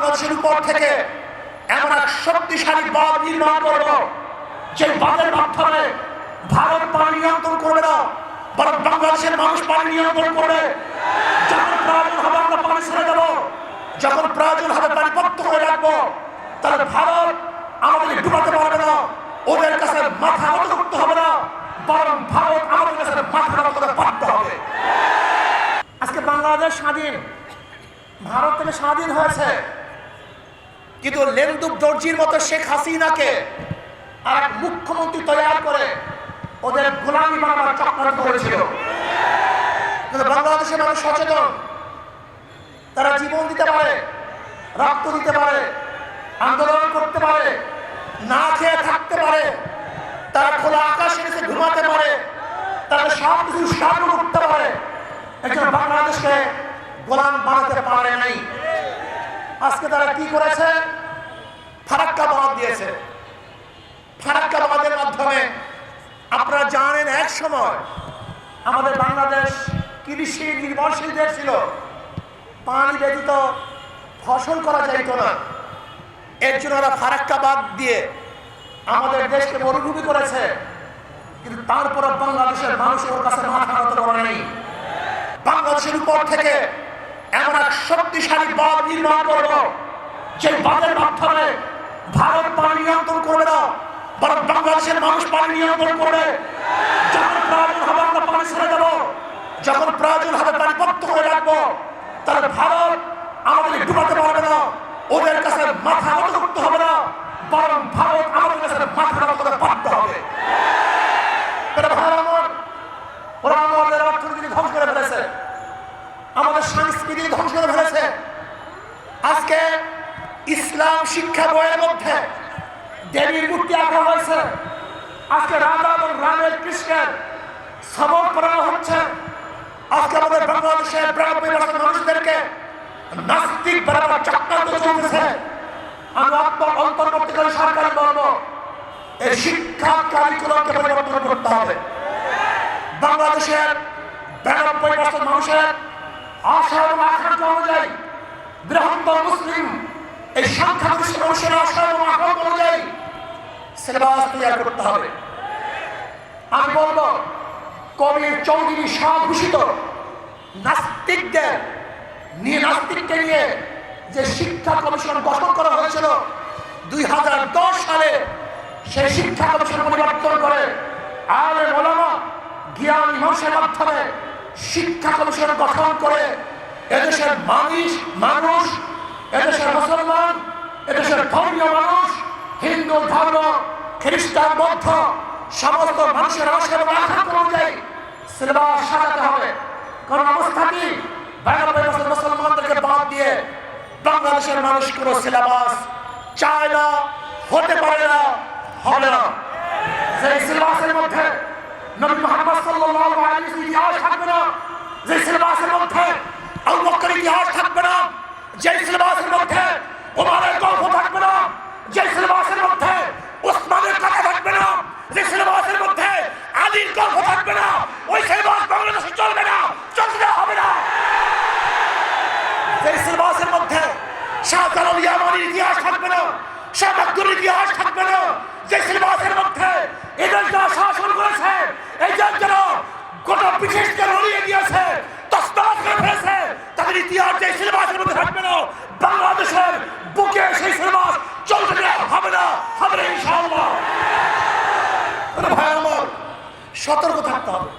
বাংলাদেশের উপর থেকে এমন এক শক্তিশালী বাঁধ নির্মাণ করব যে বাঁধের মাধ্যমে ভারত পানি নিয়ন্ত্রণ করবে না, বরং বাংলাদেশের মানুষ পানি নিয়ন্ত্রণ করবে। যখন প্রয়োজন হবে আমরা পানি ছেড়ে দেবো। যখন প্রয়োজন হবে পানি পক্ত করে রাখব, তাহলে ভারত আমাদের ডুবাতে পারবে না, ওদের কাছে মাথা নত করতে হবে না, বরং ভারত আমাদের কাছে মাথা করতে বাধ্য হবে। আজকে বাংলাদেশ স্বাধীন, ভারত থেকে স্বাধীন হয়েছে। কিন্তু লেন্দুক দর্জির মতো শেখ হাসিনাকে আর মুখ্যমন্ত্রী তৈরি করে ওদের গোলামি বানাবার চক্রান্ত করেছিল বাংলাদেশের মানুষ সচেতন। তারা জীবন দিতে পারে, রক্ত দিতে পারে, আন্দোলন করতে পারে, না খেয়ে থাকতে পারে, তারা খোলা আকাশে নিচে ঘুমাতে পারে, তারা সব কিছু সামনে উঠতে পারে। একজন বাংলাদেশকে গোলাম বানাতে পারে নাই। আজকে তারা কি করেছে? ফারাক্কা বাঁধ দিয়েছে। ফারাক্কা বাঁধের মাধ্যমে আপনারা জানেন এক সময় আমাদের বাংলাদেশ কৃষি নির্ভরশীল দেশ ছিল। পানি ব্যতীত ফসল করা যাইত না। এর জন্য ওরা ফারাক্কা বাদ দিয়ে আমাদের দেশকে মরুভূমি করেছে। কিন্তু তারপর বাংলাদেশের মানুষের কাছে মাথা নত করে নেই। বাংলাদেশের উপর থেকে এমন এক শক্তিশালী বাঁধ নির্মাণ করব যে বাদের মাধ্যমে ভারত পানি নিয়ন্ত্রণ করবে না বরং বাংলাদেশের মানুষ পানি নিয়ন্ত্রণ করবে। যখন প্রয়োজন হবে আমরা পানি ছেড়ে যখন প্রয়োজন হবে পানি পক্ত করে রাখব, তাহলে ভারত আমাদের ডুবাতে পারবে না, ওদের কাছে মাথা নত করতে হবে না, বরং ভারত আমাদের কাছে মাথা নত করতে বাধ্য হবে। ভারত ধ্বংস করে ফেলেছে, আমাদের সংস্কৃতি ধ্বংস করে ফেলেছে। আজকে ইসলাম শিক্ষা বইয়ের মধ্যে দেবীর মূর্তি আঁকা হয়েছে। আজকে রাধা এবং রামের কৃষ্ণের সবক পড়ানো হচ্ছে। আজকে আমাদের বাংলাদেশের পার্সেন্ট মানুষদেরকে নাস্তিক বানাবার চক্রান্ত চলতেছে। আমি আত্ম অন্তর্বর্তীকালীন সরকারি বলব, এই শিক্ষা কারিকুলামকে পরিবর্তন করতে হবে। বাংলাদেশের বিরানব্বই মানুষের আশা এবং আকাঙ্ক্ষা অনুযায়ী বৃহত্তর মুসলিম এই সংখ্যাগরিষ্ঠ মানুষের আশা এবং আকাঙ্ক্ষা অনুযায়ী সিলেবাস তৈরি করতে হবে। আমি বলব, কবির চৌধুরী স্বঘোষিত নাস্তিকদের নিয়ে, নাস্তিককে নিয়ে যে শিক্ষা কমিশন গঠন করা হয়েছিল দুই সালে, সেই শিক্ষা কমিশন পরিবর্তন করে আলে মোলামা জ্ঞান মীমাংসার মাধ্যমে শিক্ষা কমিশন গঠন করে এদেশের মানুষ মানুষ এদেশের ধর্মীয় মানুষ, হিন্দু, ধর্ম, খ্রিস্টান, বৌদ্ধ, সমস্ত মানুষের এবং আকাঙ্ক্ষা অনুযায়ী সিলেবাস সাজাতে হবে। কারণ অবস্থা কি? মুসলমানদেরকে বাদ দিয়ে বাংলাদেশের মানুষ কোনো সিলেবাস চায় না, হতে পারে না, হবে না। যে সিলেবাসের মধ্যে নবী মোহাম্মদ সাল্লাল্লাহু আলাইহি ওয়াসাল্লাম ইতিহাস থাকবে না যে সিলেবাসের মধ্যে আবু বকরের ইতিহাস থাকবে না যে সিলেবাসের মধ্যে ওমরের গল্প থাকবে না যে সিলেবাসের মধ্যে ওসমানের কথা থাকবে না যে সিলেবাসের মধ্যে আলীর গল্প থাকবে না ওই বাংলাদেশে চলবে না, চলতে হবে না। যে সিলেবাসের মধ্যে শাহজালাল ইয়ামানির ইতিহাস থাকবে না, শাহ মাকদুরের ইতিহাস থাকবে না। যে সিলেবাসের মধ্যে এদের যারা শাসন করেছে যে যারা গোটা ব্রিটিশকে রড়িয়ে দিয়েছে তসবাস করে ফেলেছে, তাদের ইতিহাস যে সিলেবাসের মধ্যে থাকবে না। বাংলাদেশের বুকে সেই সিলেবাস চলতে দেওয়া হবে না, হবে সতর্ক থাকতে হবে।